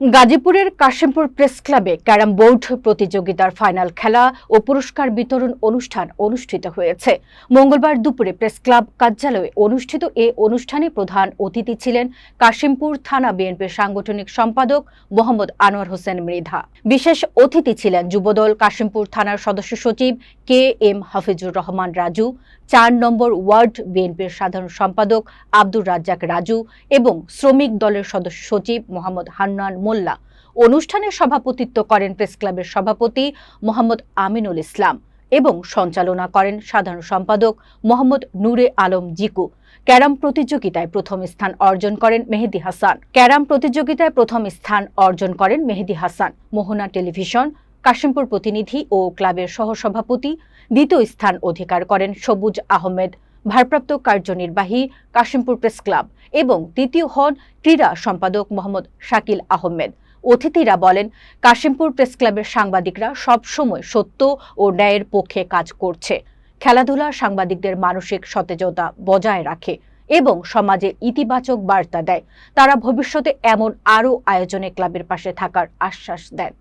গাজীপুরের কাশিমপুর প্রেস ক্লাবে carrom board প্রতিযোগিতার ফাইনাল খেলা ও পুরস্কার বিতরণ অনুষ্ঠান অনুষ্ঠিত হয়েছে। মঙ্গলবার দুপুরে প্রেস ক্লাব কার্যালয়ে অনুষ্ঠিত এ অনুষ্ঠানে প্রধান অতিথি ছিলেন কাশিমপুর থানা বিএনপির সাংগঠনিক সম্পাদক মোহাম্মদ আনোয়ার হোসেন মৃধা। বিশেষ অতিথি ছিলেন যুবদল কাশিমপুর থানার সদস্য সচিব কে এম হাফিজুর রহমান রাজু, চার নম্বর ওয়ার্ড বিএনপির সাধারণ সম্পাদক আব্দুর রাজ্জাক রাজু এবং শ্রমিক দলের সদস্য সচিব মোহাম্মদ হান্নান মোল্লা। অনুষ্ঠানে সভাপতিত্ব করেন প্রেস ক্লাবের সভাপতি মোহাম্মদ আমিনুল ইসলাম এবং সঞ্চালনা করেন সাধারণ সম্পাদক মোহাম্মদ নূরে আলম জিকু। ক্যারাম প্রতিযোগিতায় প্রথম স্থান অর্জন করেন মেহেদি হাসান। ক্যারাম প্রতিযোগিতায় প্রথম স্থান অর্জন করেন মেহেদি হাসান। মোহনা টেলিভিশন, কাশিমপুর প্রতিনিধি ও ক্লাবের সহসভাপতি। দ্বিতীয় স্থান অধিকার করেন সবুজ আহমেদ ভারপ্রাপ্ত কার্যনির্বাহী কাশিমপুর প্রেস ক্লাব এবং তৃতীয় হন ক্রীড়া সম্পাদক মোহাম্মদ শাকিল আহমেদ। অতিথিরা বলেন, কাশিমপুর প্রেস ক্লাবের সাংবাদিকরা সব সময় সত্য ও ন্যায়ের পক্ষে কাজ করছে। খেলাধুলা সাংবাদিকদের মানসিক সতেজতা বজায় রাখে এবং সমাজে ইতিবাচক বার্তা দেয়। তারা ভবিষ্যতে এমন আরও আয়োজনে ক্লাবের পাশে থাকার আশ্বাস দেন।